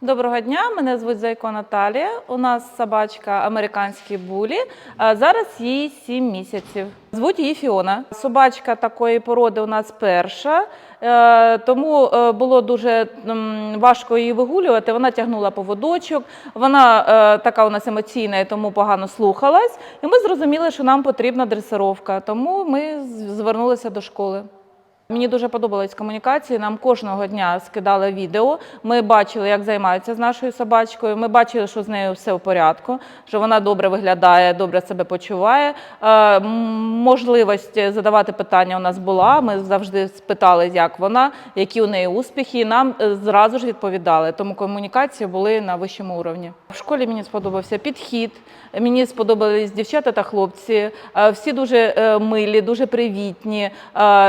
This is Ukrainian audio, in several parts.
Доброго дня, мене звуть Зайко Наталія. У нас собачка американські булі. Зараз їй 7 місяців. Звуть її Фіона. Собачка такої породи у нас перша, е, тому е, було дуже важко її вигулювати. Вона тягнула поводочок, вона е, така у нас емоційна, і тому погано слухалась. І ми зрозуміли, що нам потрібна дресировка, тому ми звернулися до школи. Мені дуже подобались комунікації. Нам кожного дня скидали відео. Ми бачили, як займаються з нашою собачкою. Ми бачили, що з нею все в порядку, що вона добре виглядає, добре себе почуває. Е, Можливість задавати питання у нас була. Ми завжди спитали, як вона, які у неї успіхи. І нам е, зразу ж відповідали. Тому комунікації були на вищому уровні. В школі мені сподобався підхід. Мені сподобались дівчата та хлопці. Е, Всі дуже е, милі, дуже привітні.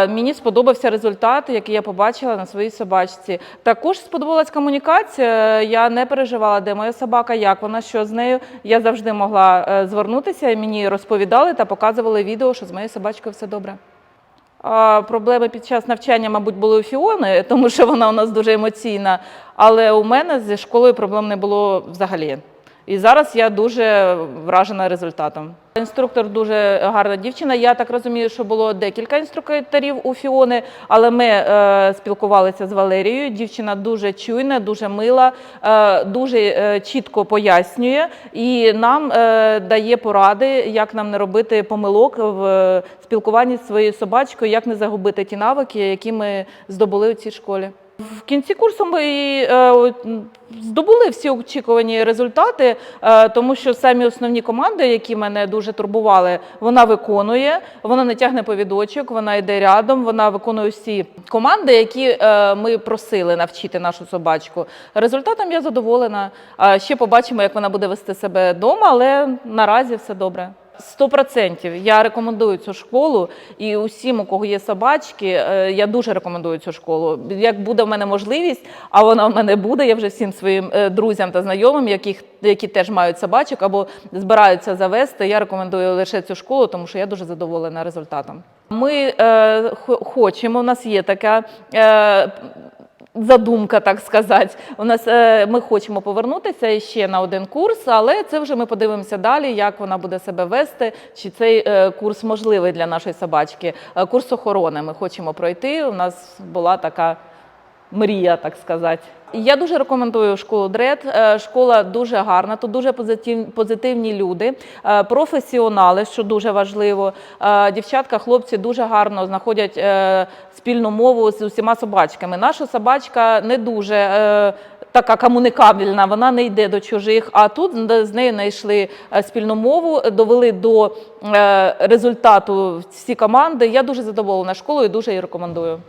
Мені сподобався результат, який я побачила на своїй собачці. Також сподобалась комунікація. Я не переживала, де моя собака, як вона, що з нею. Я завжди могла е, звернутися, мені розповідали та показували відео, що з моєю собачкою все добре. А, Проблеми під час навчання, мабуть, були у Фіони, тому що вона у нас дуже емоційна. Але у мене зі школою проблем не було взагалі. І зараз я дуже вражена результатом. Інструктор дуже гарна дівчина. Я так розумію, що було декілька інструкторів у Фіони, але ми е, спілкувалися з Валерією. Дівчина дуже чуйна, дуже мила, е, дуже е, чітко пояснює і нам е, дає поради, як нам не робити помилок в спілкуванні з своєю собачкою, як не загубити ті навики, які ми здобули у цій школі. В кінці курсу ми е, здобули всі очікувані результати, е, тому що самі основні команди, які мене дуже турбували, вона виконує, вона не тягне повідочок, вона йде рядом, вона виконує всі команди, які е, ми просили навчити нашу собачку. Результатом я задоволена. Ще побачимо, як вона буде вести себе вдома, але наразі все добре. Сто процентів я рекомендую цю школу і усім, у кого є собачки, е, я дуже рекомендую цю школу. Як буде в мене можливість, а вона в мене буде, я вже всім своїм е, друзям та знайомим, яких, які теж мають собачок або збираються завести, я рекомендую лише цю школу, тому що я дуже задоволена результатом. Ми е, хочемо, у нас є така. Е, задумка, так сказати. У нас е, ми хочемо повернутися ще на один курс, але це вже ми подивимося далі, як вона буде себе вести, чи цей е, курс можливий для нашої собачки. Е, Курс охорони ми хочемо пройти. У нас була така мрія, так сказати. Я дуже рекомендую школу Дред. Е, Школа дуже гарна, тут дуже позитивні люди, е, професіонали, що дуже важливо. Е, Дівчатка, хлопці дуже гарно знаходять спільну мову з усіма собачками. Наша собачка не дуже. Така комунікабельна, вона не йде до чужих. А тут з нею знайшли спільну мову, довели до результату всі команди. Я дуже задоволена школою, дуже її рекомендую.